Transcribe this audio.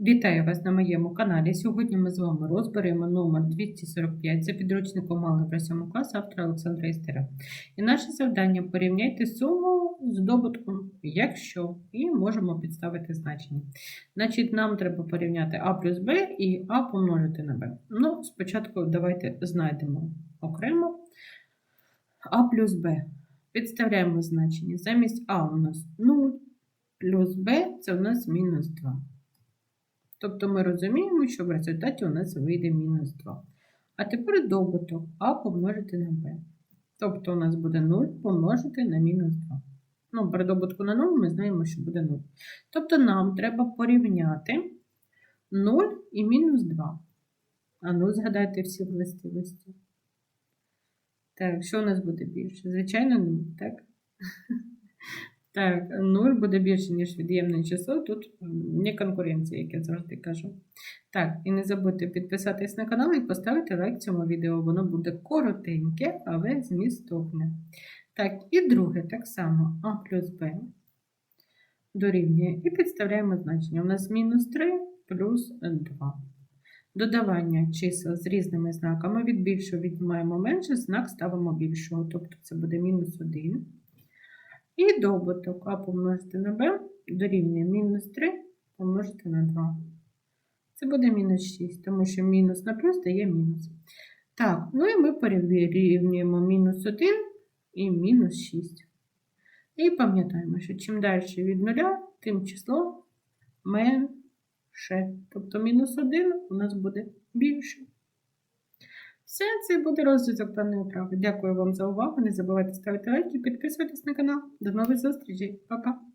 Вітаю вас на моєму каналі. Сьогодні ми з вами розберемо номер 245 за підручником Алгебра 7 класу автора Олександра Істера. І наше завдання порівняйте суму з добутком, якщо, і можемо підставити значення. Значить, нам треба порівняти А плюс Б і А помножити на Б. Ну, спочатку давайте знайдемо окремо А плюс Б. Підставляємо значення. Замість А у нас 0, плюс Б це у нас мінус 2. Тобто ми розуміємо, що в результаті у нас вийде мінус 2. А тепер добуток А помножити на Б. Тобто у нас буде 0 помножити на мінус 2. Ну, при добутку на 0 ми знаємо, що буде 0. Тобто нам треба порівняти 0 і мінус 2. А ну, згадайте всі властивості. Так, що у нас буде більше? Звичайно, 0, так? Так, 0 буде більше, ніж від'ємне число. Тут не конкуренція, як я завжди кажу. Так, і не забудьте підписатись на канал і поставити лайк цьому відео. Воно буде коротеньке, але змістовне. Так, і друге так само А плюс Б дорівнює. І підставляємо значення. У нас мінус 3 плюс 2. Додавання чисел з різними знаками. Від більшого віднімаємо менше, знак ставимо більшого. Тобто це буде мінус 1. І добуток А помножити на Б дорівнює мінус 3 помножити на 2. Це буде мінус 6, тому що мінус на плюс дає мінус. Так, ну і ми перерівнюємо мінус 1 і мінус 6. І пам'ятаємо, що чим далі від нуля, тим число менше. Тобто мінус 1 у нас буде більше. Все, це буде розв'язок даної вправи. Дякую вам за увагу. Не забувайте ставити лайки, підписуватись на канал. До нових зустрічей. Па-па!